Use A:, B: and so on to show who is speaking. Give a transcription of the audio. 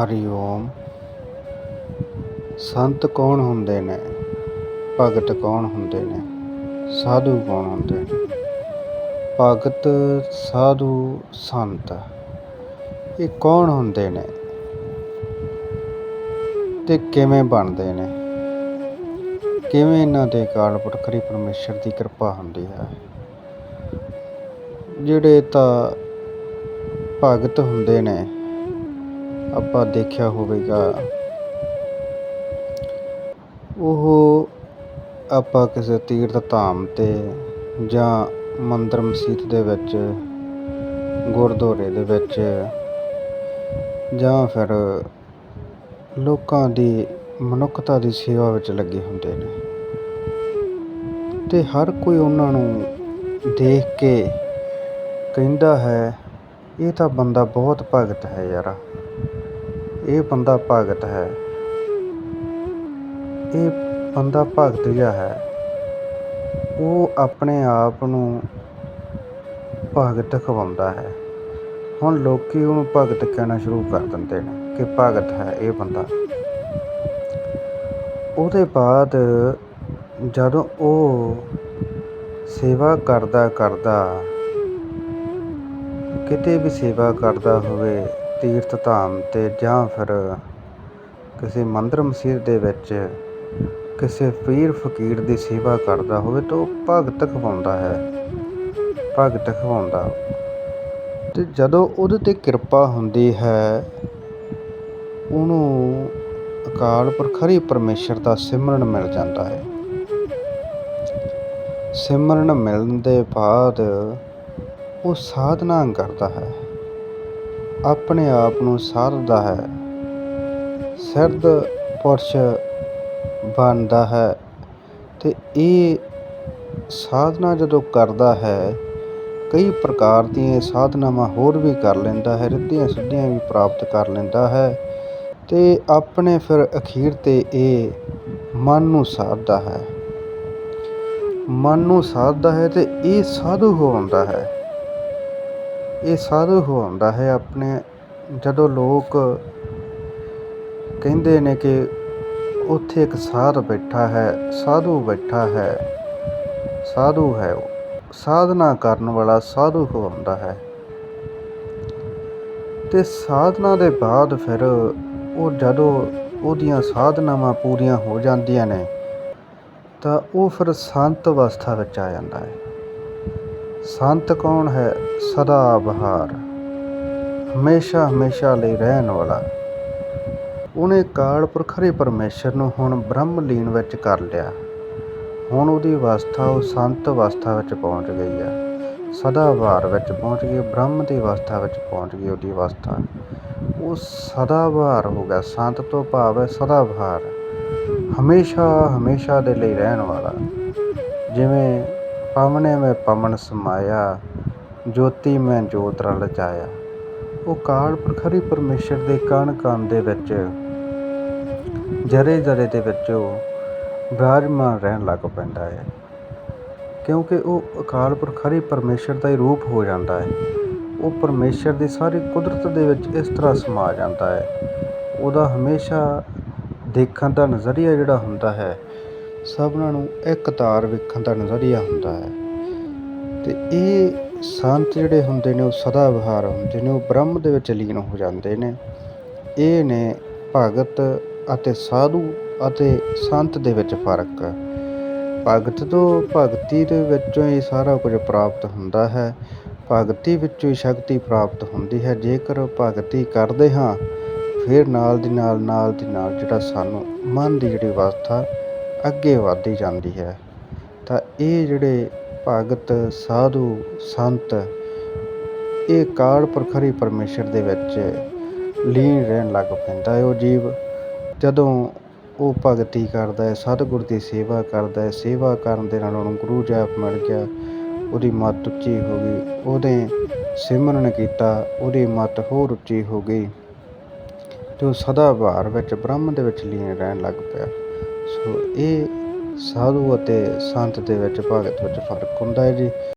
A: ਹਰੀ ਓਮ। ਸੰਤ ਕੌਣ ਹੁੰਦੇ ਨੇ? ਭਗਤ ਕੌਣ ਹੁੰਦੇ ਨੇ? ਸਾਧੂ ਕੌਣ ਹੁੰਦੇ ਨੇ? ਭਗਤ, ਸਾਧੂ, ਸੰਤ, ਇਹ ਕੌਣ ਹੁੰਦੇ ਨੇ? ਤੇ ਕਿਵੇਂ ਬਣਦੇ ਨੇ? ਕਿਵੇਂ ਇਹਨਾਂ ਦੇ ਕਾਲ ਪੁਰਖ ਪਰਮੇਸ਼ਰ ਦੀ ਕਿਰਪਾ ਹੁੰਦੀ ਹੈ? ਜਿਹੜੇ ਤਾਂ ਭਗਤ ਹੁੰਦੇ ਨੇ ਆਪਾਂ ਦੇਖਿਆ ਹੋਵੇਗਾ। ਉਹ ਆਪਾਂ ਕਿਸੇ ਤੀਰਥ ਧਾਮ ਤੇ ਜਾਂ ਮੰਦਰ ਮਸਜਿਦ ਦੇ ਵਿੱਚ, ਗੁਰਦੁਆਰੇ ਦੇ ਵਿੱਚ ਜਾਂ ਫਿਰ ਲੋਕਾਂ ਦੀ ਮਨੁੱਖਤਾ ਦੀ ਸੇਵਾ ਵਿੱਚ ਲੱਗੇ ਹੁੰਦੇ ਨੇ। ਤੇ ਹਰ ਕੋਈ ਉਹਨਾਂ ਨੂੰ ਦੇਖ ਕੇ ਕਹਿੰਦਾ ਹੈ, ਇਹ ਤਾਂ ਬੰਦਾ ਬਹੁਤ ਭਗਤ ਹੈ ਯਾਰ। ਇਹ ਬੰਦਾ ਭਗਤ ਹੈ। ਇਹ ਬੰਦਾ ਭਗਤ ਜਿਹਾ ਹੈ। ਉਹ ਆਪਣੇ ਆਪ ਨੂੰ ਭਗਤ ਖਵਾਉਂਦਾ ਹੈ। ਹੁਣ ਲੋਕੀ ਉਹਨੂੰ ਭਗਤ ਕਹਿਣਾ ਸ਼ੁਰੂ ਕਰ ਦਿੰਦੇ ਨੇ ਕਿ ਭਗਤ ਹੈ ਇਹ ਬੰਦਾ। ਉਹਦੇ ਬਾਅਦ ਜਦੋਂ ਉਹ ਸੇਵਾ ਕਰਦਾ ਕਰਦਾ ਕਿਤੇ ਵੀ ਸੇਵਾ ਕਰਦਾ ਹੋਵੇ ਤੀਰਥ ਧਾਮ ਤੇ ਜਾਂ ਫਿਰ ਕਿਸੇ ਮੰਦਰ ਮਸਜਿਦ ਦੇ ਵਿੱਚ ਕਿਸੇ ਪੀਰ ਫਕੀਰ ਦੀ ਸੇਵਾ ਕਰਦਾ ਹੋਵੇ ਤਾਂ ਉਹ ਭਗਤ ਖਵਾਉਂਦਾ ਹੈ, ਭਗਤ ਖਵਾਉਂਦਾ। ਤੇ ਜਦੋਂ ਉਹਦੇ ਤੇ ਕਿਰਪਾ ਹੁੰਦੀ ਹੈ, ਉਹਨੂੰ ਅਕਾਲ ਪੁਰਖ ਹਰੀ ਪਰਮੇਸ਼ਰ ਦਾ ਸਿਮਰਨ ਮਿਲ ਜਾਂਦਾ ਹੈ। ਸਿਮਰਨ ਮਿਲਣ ਦੇ ਬਾਅਦ ਉਹ ਸਾਧਨਾ ਕਰਦਾ ਹੈ। ਆਪਣੇ ਆਪ ਨੂੰ ਸਾਧਦਾ ਹੈ। ਸਿਰਦ ਪੁਰਸ਼ ਬਣਦਾ ਹੈ ਤੇ ਇਹ ਸਾਧਨਾ ਜਦੋਂ ਕਰਦਾ ਹੈ, ਕਈ ਪ੍ਰਕਾਰ ਦੀਆਂ ਸਾਧਨਾਵਾਂ ਹੋਰ ਵੀ ਕਰ ਲੈਂਦਾ ਹੈ, ਰਿੱਧੀਆਂ ਸਿੱਧੀਆਂ ਵੀ ਪ੍ਰਾਪਤ ਕਰ ਲੈਂਦਾ ਹੈ ਤੇ ਆਪਣੇ ਫਿਰ ਅਖੀਰ ਤੇ ਇਹ ਮਨ ਨੂੰ ਸਾਧਦਾ ਹੈ। ਮਨ ਨੂੰ ਸਾਧਦਾ ਹੈ ਤੇ ਇਹ ਸਾਧੂ ਹੋ ਆਉਂਦਾ ਹੈ। ਇਹ ਸਾਧੂ ਹੋ ਹੈ ਆਪਣੇ, ਜਦੋਂ ਲੋਕ ਕਹਿੰਦੇ ਨੇ ਕਿ ਉੱਥੇ ਇੱਕ ਸਾਧ ਬੈਠਾ ਹੈ, ਸਾਧੂ ਬੈਠਾ ਹੈ, ਸਾਧੂ ਹੈ ਉਹ। ਸਾਧਨਾ ਕਰਨ ਵਾਲਾ ਸਾਧੂ ਹੋ ਹੈ। ਤੇ ਸਾਧਨਾ ਦੇ ਬਾਅਦ ਫਿਰ ਉਹ ਜਦੋਂ ਉਹਦੀਆਂ ਸਾਧਨਾਵਾਂ ਪੂਰੀਆਂ ਹੋ ਜਾਂਦੀਆਂ ਨੇ, ਤਾਂ ਉਹ ਫਿਰ ਸੰਤ ਅਵਸਥਾ ਵਿੱਚ ਆ ਜਾਂਦਾ ਹੈ। ਸੰਤ ਕੌਣ ਹੈ? ਸਦਾ ਬਹਾਰ। ਹਮੇਸ਼ਾ ਹਮੇਸ਼ਾ ਲਈ ਰਹਿਣ ਵਾਲਾ। ਉਹਨੇ ਕਾਲ ਪੁਰਖ ਹਰੇ ਪਰਮੇਸ਼ਰ ਨੂੰ ਹੁਣ ਬ੍ਰਹਮ ਲੀਨ ਵਿੱਚ ਕਰ ਲਿਆ। ਹੁਣ ਉਹਦੀ ਅਵਸਥਾ ਉਹ ਸੰਤ ਅਵਸਥਾ ਵਿੱਚ ਪਹੁੰਚ ਗਈ ਹੈ। ਸਦਾ ਬਹਾਰ ਵਿੱਚ ਪਹੁੰਚ ਗਈ, ਬ੍ਰਹਮ ਦੀ ਅਵਸਥਾ ਵਿੱਚ ਪਹੁੰਚ ਗਈ ਉਹਦੀ ਅਵਸਥਾ। ਉਹ ਸਦਾ ਬਹਾਰ ਹੋ ਗਿਆ, ਸੰਤ ਤੋਂ ਭਾਵ ਹੈ ਸਦਾ ਬਹਾਰ। ਹਮੇਸ਼ਾ ਹਮੇਸ਼ਾ ਦੇ ਲਈ ਰਹਿਣ ਵਾਲਾ। ਜਿਵੇਂ ਪਵਨੇ ਮੈਂ ਪਵਨ ਸਮਾਇਆ, ਜੋਤੀ ਮੈਂ ਜੋਤ ਰਲ ਜਾਇਆ। ਉਹ ਕਾਲ ਪ੍ਰਖਰੀ ਪਰਮੇਸ਼ਰ ਦੇ ਕਣ ਕਣ ਦੇ ਵਿੱਚ, ਜਰੇ ਜਰੇ ਦੇ ਵਿੱਚ ਉਹ ਬਿਰਾਜਮਾਨ ਰਹਿਣ ਲੱਗ ਪੈਂਦਾ ਹੈ। ਕਿਉਂਕਿ ਉਹ ਅਕਾਲ ਪ੍ਰਖਰੀ ਹਰੀ ਪਰਮੇਸ਼ਰ ਦਾ ਹੀ ਰੂਪ ਹੋ ਜਾਂਦਾ ਹੈ। ਉਹ ਪਰਮੇਸ਼ਰ ਦੀ ਸਾਰੀ ਕੁਦਰਤ ਦੇ ਵਿੱਚ ਇਸ ਤਰ੍ਹਾਂ ਸਮਾ ਜਾਂਦਾ ਹੈ। ਉਹਦਾ ਹਮੇਸ਼ਾ ਦੇਖਣ ਦਾ ਨਜ਼ਰੀਆ ਜਿਹੜਾ ਹੁੰਦਾ ਹੈ ਸਭਨਾਂ ਨੂੰ ਇੱਕ ਤਾਰ ਵੇਖਣ ਦਾ ਨਜ਼ਰੀਆ ਹੁੰਦਾ ਹੈ। ਤੇ ਇਹ ਸੰਤ ਜਿਹੜੇ ਹੁੰਦੇ ਨੇ, ਉਹ ਸਦਾ ਵਿਹਾਰ ਹੁੰਦੇ ਨੇ, ਉਹ ਬ੍ਰਹਮ ਦੇ ਵਿੱਚ ਲੀਨ ਹੋ ਜਾਂਦੇ ਨੇ। ਇਹ ਨੇ ਭਗਤ ਅਤੇ ਸਾਧੂ ਅਤੇ ਸੰਤ ਦੇ ਵਿੱਚ ਫ਼ਰਕ। ਭਗਤ ਤੋਂ ਭਗਤੀ ਦੇ ਵਿੱਚੋਂ ਹੀ ਸਾਰਾ ਕੁਝ ਪ੍ਰਾਪਤ ਹੁੰਦਾ ਹੈ। ਭਗਤੀ ਵਿੱਚੋਂ ਹੀ ਸ਼ਕਤੀ ਪ੍ਰਾਪਤ ਹੁੰਦੀ ਹੈ। ਜੇਕਰ ਭਗਤੀ ਕਰਦੇ ਹਾਂ, ਫਿਰ ਨਾਲ ਦੀ ਨਾਲ ਨਾਲ ਦੀ ਨਾਲ ਜਿਹੜਾ ਸਾਨੂੰ ਮਨ ਦੀ ਜਿਹੜੀ ਅਵਸਥਾ ਅੱਗੇ ਵੱਧਦੀ ਜਾਂਦੀ ਹੈ। ਤਾਂ ਇਹ ਜਿਹੜੇ ਭਗਤ, ਸਾਧੂ, ਸੰਤ, ਇਹ ਕਾਲ ਪ੍ਰਖਰੀ ਪਰਮੇਸ਼ਰ ਦੇ ਵਿੱਚ ਲੀਨ ਰਹਿਣ ਲੱਗ ਪੈਂਦਾ ਹੈ ਉਹ ਜੀਵ। ਜਦੋਂ ਉਹ ਭਗਤੀ ਕਰਦਾ ਹੈ, ਸਤਿਗੁਰ ਦੀ ਸੇਵਾ ਕਰਦਾ ਹੈ, ਸੇਵਾ ਕਰਨ ਦੇ ਨਾਲ ਉਹਨੂੰ ਗੁਰੂ ਜਾਪ ਮਿਲ ਗਿਆ, ਉਹਦੀ ਮੱਤ ਉੱਚੀ ਹੋ ਗਈ, ਉਹਦੇ ਸਿਮਰਨ ਕੀਤਾ, ਉਹਦੀ ਮੱਤ ਹੋਰ ਉੱਚੀ ਹੋ ਗਈ, ਤੇ ਉਹ ਸਦਾ ਭਾਰ ਵਿੱਚ ਬ੍ਰਹਮ ਦੇ ਵਿੱਚ ਲੀਨ ਰਹਿਣ ਲੱਗ ਪਿਆ। ਸੋ ਇਹ ਸਾਧੂ ਅਤੇ ਸੰਤ ਦੇ ਵਿੱਚ ਭਗਤ ਵਿੱਚ ਫ਼ਰਕ ਹੁੰਦਾ ਹੈ ਜੀ।